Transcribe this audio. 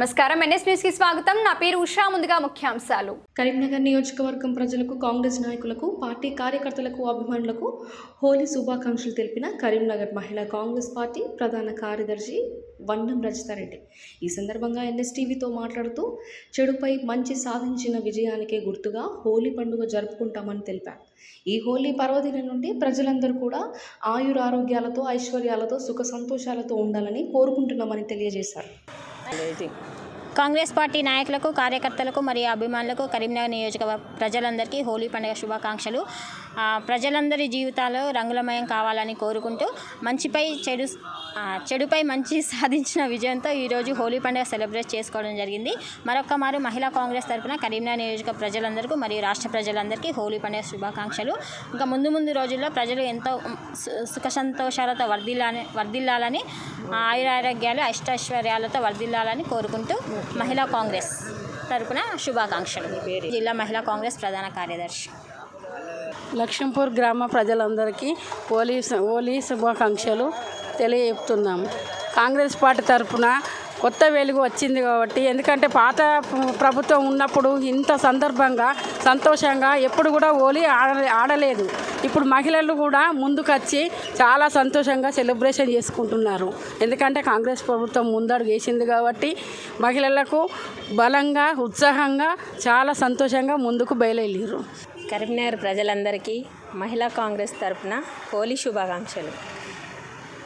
నమస్కారం. ఎన్ఎస్ న్యూస్కి స్వాగతం. నా పేరు ఉషా. ముందుగా ముఖ్యాంశాలు. కరీంనగర్ నియోజకవర్గం ప్రజలకు కాంగ్రెస్ నాయకులకు పార్టీ కార్యకర్తలకు అభిమానులకు హోలీ శుభాకాంక్షలు తెలిపిన కరీంనగర్ మహిళా కాంగ్రెస్ పార్టీ ప్రధాన కార్యదర్శి వన్నం రజితారెడ్డి. ఈ సందర్భంగా ఎన్ఎస్టీవీతో మాట్లాడుతూ చెడుపై మంచి సాధించిన విజయానికే గుర్తుగా హోలీ పండుగ జరుపుకుంటామని తెలిపారు. ఈ హోలీ పర్వదినం నుండి ప్రజలందరూ కూడా ఆయురారోగ్యాలతో ఐశ్వర్యాలతో సుఖ సంతోషాలతో ఉండాలని కోరుకుంటున్నామని తెలియజేశారు. 没得劲。కాంగ్రెస్ పార్టీ నాయకులకు కార్యకర్తలకు మరియు అభిమానులకు కరీంనగర్ నియోజకవర్గ ప్రజలందరికీ హోలీ పండుగ శుభాకాంక్షలు. ప్రజలందరి జీవితాలు రంగులమయం కావాలని కోరుకుంటూ మంచిపై చెడు చెడుపై మంచి సాధించిన విజయంతో ఈరోజు హోలీ పండుగ సెలబ్రేట్ చేసుకోవడం జరిగింది. మరొక్క మారు మహిళా కాంగ్రెస్ తరఫున కరీంనగర్ నియోజక ప్రజలందరికీ మరియు రాష్ట్ర ప్రజలందరికీ హోలీ పండుగ శుభాకాంక్షలు. ఇంకా ముందు ముందు రోజుల్లో ప్రజలు ఎంతో సు- సుఖ సంతోషాలతో వర్ధిల్లాలని వర్ధిల్లాలని ఆయురారోగ్యాలు అష్టైశ్వర్యాలతో వర్ధిల్లాలని కోరుకుంటూ మహిళా కాంగ్రెస్ తరపున శుభాకాంక్షలు. జిల్లా మహిళా కాంగ్రెస్ ప్రధాన కార్యదర్శి. లక్ష్మీపూర్ గ్రామ ప్రజలందరికీ హోలీ హోలీ శుభాకాంక్షలు తెలియజెప్తున్నాము కాంగ్రెస్ పార్టీ తరఫున కొత్త వెలుగు వచ్చింది కాబట్టి. ఎందుకంటే పాత ప్రభుత్వం ఉన్నప్పుడు ఇంత సందర్భంగా సంతోషంగా ఎప్పుడు కూడా హోలీ ఆడలేదు. ఇప్పుడు మహిళలు కూడా ముందుకొచ్చి చాలా సంతోషంగా సెలబ్రేషన్ చేసుకుంటున్నారు. ఎందుకంటే కాంగ్రెస్ ప్రభుత్వం ముందడుగు వేసింది కాబట్టి మహిళలకు బలంగా ఉత్సాహంగా చాలా సంతోషంగా ముందుకు బయలుదేరు కరీంనగర్ ప్రజలందరికీ మహిళా కాంగ్రెస్ తరపున హోలీ శుభాకాంక్షలు.